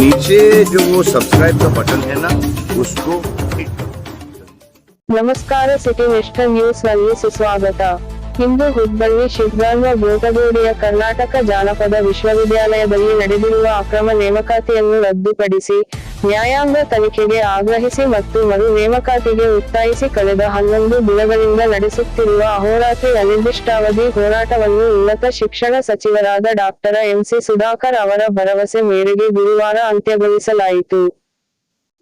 नीचे जो वो सब्सक्राइब का बटन है ना उसको हिट करो ನಮಸ್ಕಾರ ಸಿಟಿ ವೆಸ್ಟರ್ನ್ ನ್ಯೂಸ್ ನಲ್ಲಿ ಸುಸ್ವಾಗತ ಇಂದು ಹುಬ್ಬಳ್ಳಿ ಶಿವಗಾಂವ ಬೋಟಗೋಡಿಯ ಕರ್ನಾಟಕ ಜಾನಪದ ವಿಶ್ವವಿದ್ಯಾಲಯದಲ್ಲಿ ನಡೆದಿರುವ ಅಕ್ರಮ ನೇಮಕಾತಿಯನ್ನು ರದ್ದುಪಡಿಸಿ ನ್ಯಾಯಾಂಗ ತನಿಖೆಗೆ ಆಗ್ರಹಿಸಿ ಮತ್ತು ಮರು ನೇಮಕಾತಿಗೆ ಒತ್ತಾಯಿಸಿ ಕಳೆದ ಹನ್ನೊಂದು ದಿನಗಳಿಂದ ನಡೆಸುತ್ತಿರುವ ಅಹೋರಾತ್ರಿ ಅನಿರ್ದಿಷ್ಟಾವಧಿ ಹೋರಾಟವನ್ನು ಉನ್ನತ ಶಿಕ್ಷಣ ಸಚಿವರಾದ ಡಾಕ್ಟರ್ ಎಂಸಿ ಸುಧಾಕರ್ ಅವರ ಭರವಸೆ ಮೇರೆಗೆ ಗುರುವಾರ ಅಂತ್ಯಗೊಳಿಸಲಾಯಿತು.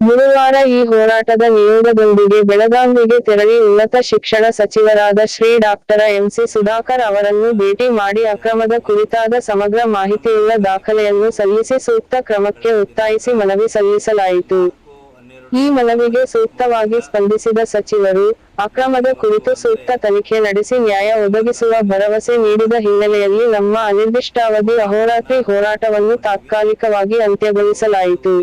ಗುರುವಾರ ಈ ಹೋರಾಟದ ನಿಯೋಗದೊಂದಿಗೆ ಬೆಳಗಾವಿಗೆ ತೆರಳಿ ಉನ್ನತ ಶಿಕ್ಷಣ ಸಚಿವರಾದ ಶ್ರೀ ಡಾಕ್ಟರ ಎಂಸಿ ಸುಧಾಕರ್ ಅವರನ್ನು ಭೇಟಿ ಮಾಡಿ ಅಕ್ರಮದ ಕುರಿತಾದ ಸಮಗ್ರ ಮಾಹಿತಿಯುಳ್ಳ ದಾಖಲೆಯನ್ನು ಸಲ್ಲಿಸಿ ಸೂಕ್ತ ಕ್ರಮಕ್ಕೆ ಒತ್ತಾಯಿಸಿ ಮನವಿ ಸಲ್ಲಿಸಲಾಯಿತು. ಈ ಮನವಿಗೆ ಸೂಕ್ತವಾಗಿ ಸ್ಪಂದಿಸಿದ ಸಚಿವರು, ಅಕ್ರಮದ ಕುರಿತು ಸೂಕ್ತ ತನಿಖೆ ನಡೆಸಿ ನ್ಯಾಯ ಒದಗಿಸುವ ಭರವಸೆ ನೀಡಿದ ಹಿನ್ನೆಲೆಯಲ್ಲಿ ನಮ್ಮ ಅನಿರ್ದಿಷ್ಟಾವಧಿ ಅಹೋರಾತ್ರಿ ಹೋರಾಟವನ್ನು ತಾತ್ಕಾಲಿಕವಾಗಿ ಅಂತ್ಯಗೊಳಿಸಲಾಯಿತು.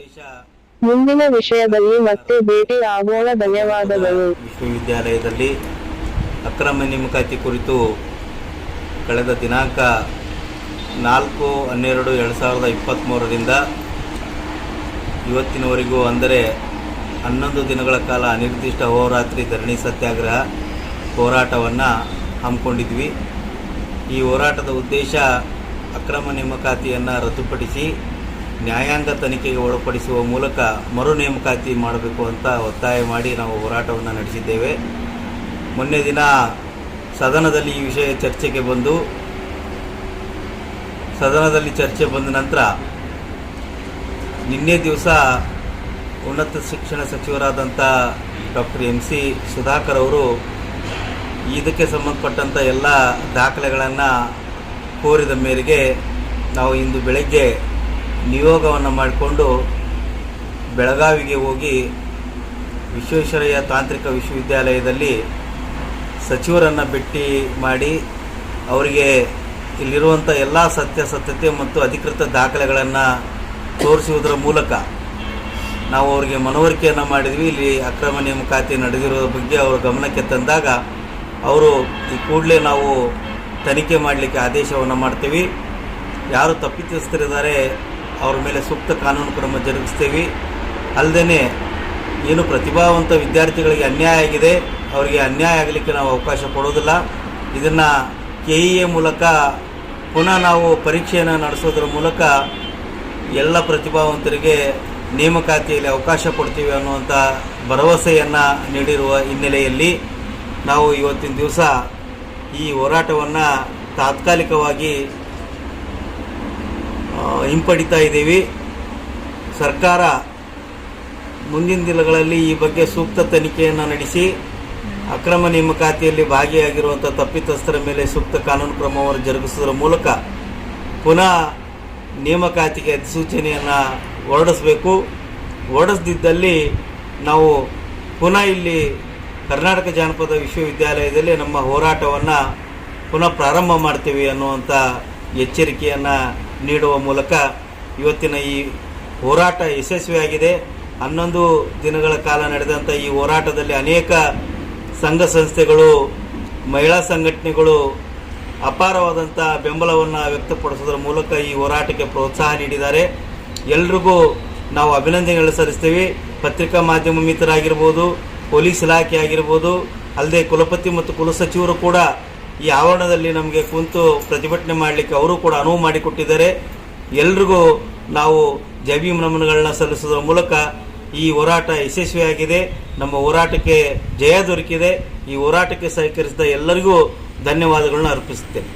ಮುಂದಿನ ವಿಷಯದಲ್ಲಿ ಮತ್ತೆ ಭೇಟಿ ಆಗೋಣ. ಧನ್ಯವಾದಗಳು. ವಿಶ್ವವಿದ್ಯಾಲಯದಲ್ಲಿ ಅಕ್ರಮ ನೇಮಕಾತಿ ಕುರಿತು ಕಳೆದ ದಿನಾಂಕ ನಾಲ್ಕು ಹನ್ನೆರಡು ಎರಡು ಸಾವಿರದ ಇಪ್ಪತ್ತ್ಮೂರರಿಂದ ಇವತ್ತಿನವರೆಗೂ ಅಂದರೆ ಹನ್ನೊಂದು ದಿನಗಳ ಕಾಲ ಅನಿರ್ದಿಷ್ಟ ಹೋರಾತ್ರಿ ಧರಣಿ ಸತ್ಯಾಗ್ರಹ ಹೋರಾಟವನ್ನು ಹಮ್ಮಿಕೊಂಡಿದ್ವಿ. ಈ ಹೋರಾಟದ ಉದ್ದೇಶ ಅಕ್ರಮ ನೇಮಕಾತಿಯನ್ನು ರದ್ದುಪಡಿಸಿ ನ್ಯಾಯಾಂಗ ತನಿಖೆಗೆ ಒಳಪಡಿಸುವ ಮೂಲಕ ಮರು ನೇಮಕಾತಿ ಮಾಡಬೇಕು ಅಂತ ಒತ್ತಾಯ ಮಾಡಿ ನಾವು ಹೋರಾಟವನ್ನು ನಡೆಸಿದ್ದೇವೆ. ಮೊನ್ನೆ ದಿನ ಸದನದಲ್ಲಿ ಈ ವಿಷಯ ಚರ್ಚೆಗೆ ಬಂದು, ಸದನದಲ್ಲಿ ಚರ್ಚೆ ಬಂದ ನಂತರ ನಿನ್ನೆ ದಿವಸ ಉನ್ನತ ಶಿಕ್ಷಣ ಸಚಿವರಾದಂಥ ಡಾಕ್ಟರ್ ಎಂ ಸಿ ಸುಧಾಕರ್ ಅವರು ಇದಕ್ಕೆ ಸಂಬಂಧಪಟ್ಟಂಥ ಎಲ್ಲ ದಾಖಲೆಗಳನ್ನು ಕೋರಿದ ಮೇರೆಗೆ ನಾವು ಇಂದು ಬೆಳಗ್ಗೆ ನಿಯೋಗವನ್ನು ಮಾಡಿಕೊಂಡು ಬೆಳಗಾವಿಗೆ ಹೋಗಿ ವಿಶ್ವೇಶ್ವರಯ್ಯ ತಾಂತ್ರಿಕ ವಿಶ್ವವಿದ್ಯಾಲಯದಲ್ಲಿ ಸಚಿವರನ್ನು ಭೇಟಿ ಮಾಡಿ ಅವರಿಗೆ ಇಲ್ಲಿರುವಂಥ ಎಲ್ಲ ಸತ್ಯಾಸತ್ಯತೆ ಮತ್ತು ಅಧಿಕೃತ ದಾಖಲೆಗಳನ್ನು ತೋರಿಸುವುದರ ಮೂಲಕ ನಾವು ಅವರಿಗೆ ಮನವರಿಕೆಯನ್ನು ಮಾಡಿದ್ವಿ. ಇಲ್ಲಿ ಅಕ್ರಮ ನೇಮಕಾತಿ ನಡೆದಿರೋ ಬಗ್ಗೆ ಅವರ ಗಮನಕ್ಕೆ ತಂದಾಗ ಅವರು ಈ ಕೂಡಲೇ ನಾವು ತನಿಖೆ ಮಾಡಲಿಕ್ಕೆ ಆದೇಶವನ್ನು ಮಾಡ್ತೀವಿ. ಯಾರು ತಪ್ಪಿತಸ್ಥರಿದ್ದಾರೆ ಅವ್ರ ಮೇಲೆ ಸೂಕ್ತ ಕಾನೂನು ಕ್ರಮ ಜರುಗಿಸ್ತೀವಿ. ಅಲ್ಲದೆ ಏನು ಪ್ರತಿಭಾವಂತ ವಿದ್ಯಾರ್ಥಿಗಳಿಗೆ ಅನ್ಯಾಯ ಆಗಿದೆ, ಅವರಿಗೆ ಅನ್ಯಾಯ ಆಗಲಿಕ್ಕೆ ನಾವು ಅವಕಾಶ ಕೊಡೋದಿಲ್ಲ. ಇದನ್ನು ಕೆ ಇ ಎ ಮೂಲಕ ಪುನಃ ನಾವು ಪರೀಕ್ಷೆಯನ್ನು ನಡೆಸೋದ್ರ ಮೂಲಕ ಎಲ್ಲ ಪ್ರತಿಭಾವಂತರಿಗೆ ನೇಮಕಾತಿಯಲ್ಲಿ ಅವಕಾಶ ಕೊಡ್ತೀವಿ ಅನ್ನುವಂಥ ಭರವಸೆಯನ್ನು ನೀಡಿರುವ ಹಿನ್ನೆಲೆಯಲ್ಲಿ ನಾವು ಇವತ್ತಿನ ದಿವಸ ಈ ಹೋರಾಟವನ್ನು ತಾತ್ಕಾಲಿಕವಾಗಿ ಹಿಂಪಡಿತಾ ಇದ್ದೀವಿ. ಸರ್ಕಾರ ಮುಂದಿನ ದಿನಗಳಲ್ಲಿ ಈ ಬಗ್ಗೆ ಸೂಕ್ತ ತನಿಖೆಯನ್ನು ನಡೆಸಿ, ಅಕ್ರಮ ನೇಮಕಾತಿಯಲ್ಲಿ ಭಾಗಿಯಾಗಿರುವಂಥ ತಪ್ಪಿತಸ್ಥರ ಮೇಲೆ ಸೂಕ್ತ ಕಾನೂನು ಕ್ರಮವನ್ನು ಜರುಗಿಸುವುದರ ಮೂಲಕ ಪುನಃ ನೇಮಕಾತಿಗೆ ಅಧಿಸೂಚನೆಯನ್ನು ಹೊರಡಿಸಬೇಕು. ಹೊರಡಿಸದಿದ್ದಲ್ಲಿ ನಾವು ಪುನಃ ಇಲ್ಲಿ ಕರ್ನಾಟಕ ಜಾನಪದ ವಿಶ್ವವಿದ್ಯಾಲಯದಲ್ಲಿ ನಮ್ಮ ಹೋರಾಟವನ್ನು ಪುನಃ ಪ್ರಾರಂಭ ಮಾಡ್ತೀವಿ ಅನ್ನುವಂಥ ಎಚ್ಚರಿಕೆಯನ್ನು ನೀಡುವ ಮೂಲಕ ಇವತ್ತಿನ ಈ ಹೋರಾಟ ಯಶಸ್ವಿಯಾಗಿದೆ. ಹನ್ನೊಂದು ದಿನಗಳ ಕಾಲ ನಡೆದಂಥ ಈ ಹೋರಾಟದಲ್ಲಿ ಅನೇಕ ಸಂಘ ಸಂಸ್ಥೆಗಳು, ಮಹಿಳಾ ಸಂಘಟನೆಗಳು ಅಪಾರವಾದಂಥ ಬೆಂಬಲವನ್ನು ವ್ಯಕ್ತಪಡಿಸೋದ್ರ ಮೂಲಕ ಈ ಹೋರಾಟಕ್ಕೆ ಪ್ರೋತ್ಸಾಹ ನೀಡಿದ್ದಾರೆ. ಎಲ್ರಿಗೂ ನಾವು ಅಭಿನಂದನೆಗಳು ಸಲ್ಲಿಸ್ತೀವಿ. ಪತ್ರಿಕಾ ಮಾಧ್ಯಮ ಮಿತ್ರರಾಗಿರ್ಬೋದು, ಪೊಲೀಸ್ ಇಲಾಖೆ ಆಗಿರ್ಬೋದು, ಅಲ್ಲದೆ ಕುಲಪತಿ ಮತ್ತು ಕುಲಸಚಿವರು ಕೂಡ ಈ ಆವರಣದಲ್ಲಿ ನಮಗೆ ಕುಂತು ಪ್ರತಿಭಟನೆ ಮಾಡಲಿಕ್ಕೆ ಅವರು ಕೂಡ ಅನುವು ಮಾಡಿಕೊಟ್ಟಿದ್ದಾರೆ. ಎಲ್ರಿಗೂ ನಾವು ಜಬಿ ನಮನಗಳನ್ನ ಸಲ್ಲಿಸೋದ್ರ ಮೂಲಕ ಈ ಹೋರಾಟ ಯಶಸ್ವಿಯಾಗಿದೆ. ನಮ್ಮ ಹೋರಾಟಕ್ಕೆ ಜಯ ದೊರಕಿದೆ. ಈ ಹೋರಾಟಕ್ಕೆ ಸಹಕರಿಸಿದ ಎಲ್ಲರಿಗೂ ಧನ್ಯವಾದಗಳನ್ನ ಅರ್ಪಿಸುತ್ತೇನೆ.